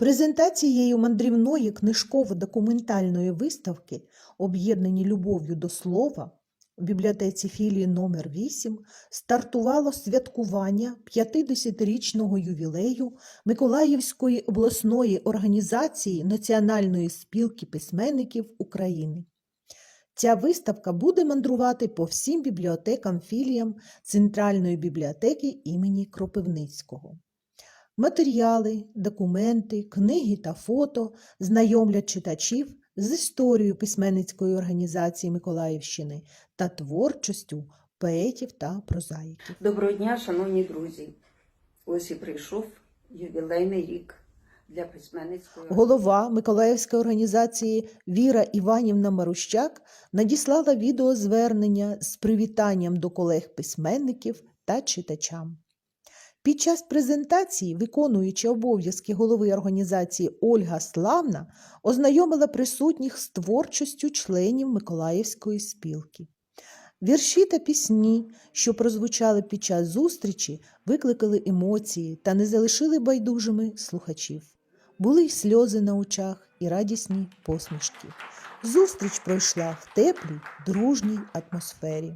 Презентацією мандрівної книжково-документальної виставки Об'єднані любов'ю до слова у бібліотеці філії номер 8 стартувало святкування 50-річного ювілею Миколаївської обласної організації Національної спілки письменників України. Ця виставка буде мандрувати по всім бібліотекам філіям Центральної бібліотеки імені Кропивницького. Матеріали, документи, книги та фото знайомлять читачів з історією письменницької організації Миколаївщини та творчістю поетів та прозаїків. Доброго дня, шановні друзі. Ось і прийшов ювілейний рік для письменницької Голова Миколаївської організації Віра Іванівна Марущак надіслала відеозвернення з привітанням до колег-письменників та читачам. Під час презентації, виконуючи обов'язки голови організації Ольга Славна, ознайомила присутніх з творчістю членів Миколаївської спілки. Вірші та пісні, що прозвучали під час зустрічі, викликали емоції та не залишили байдужими слухачів. Були й сльози на очах, і радісні посмішки. Зустріч пройшла в теплій, дружній атмосфері.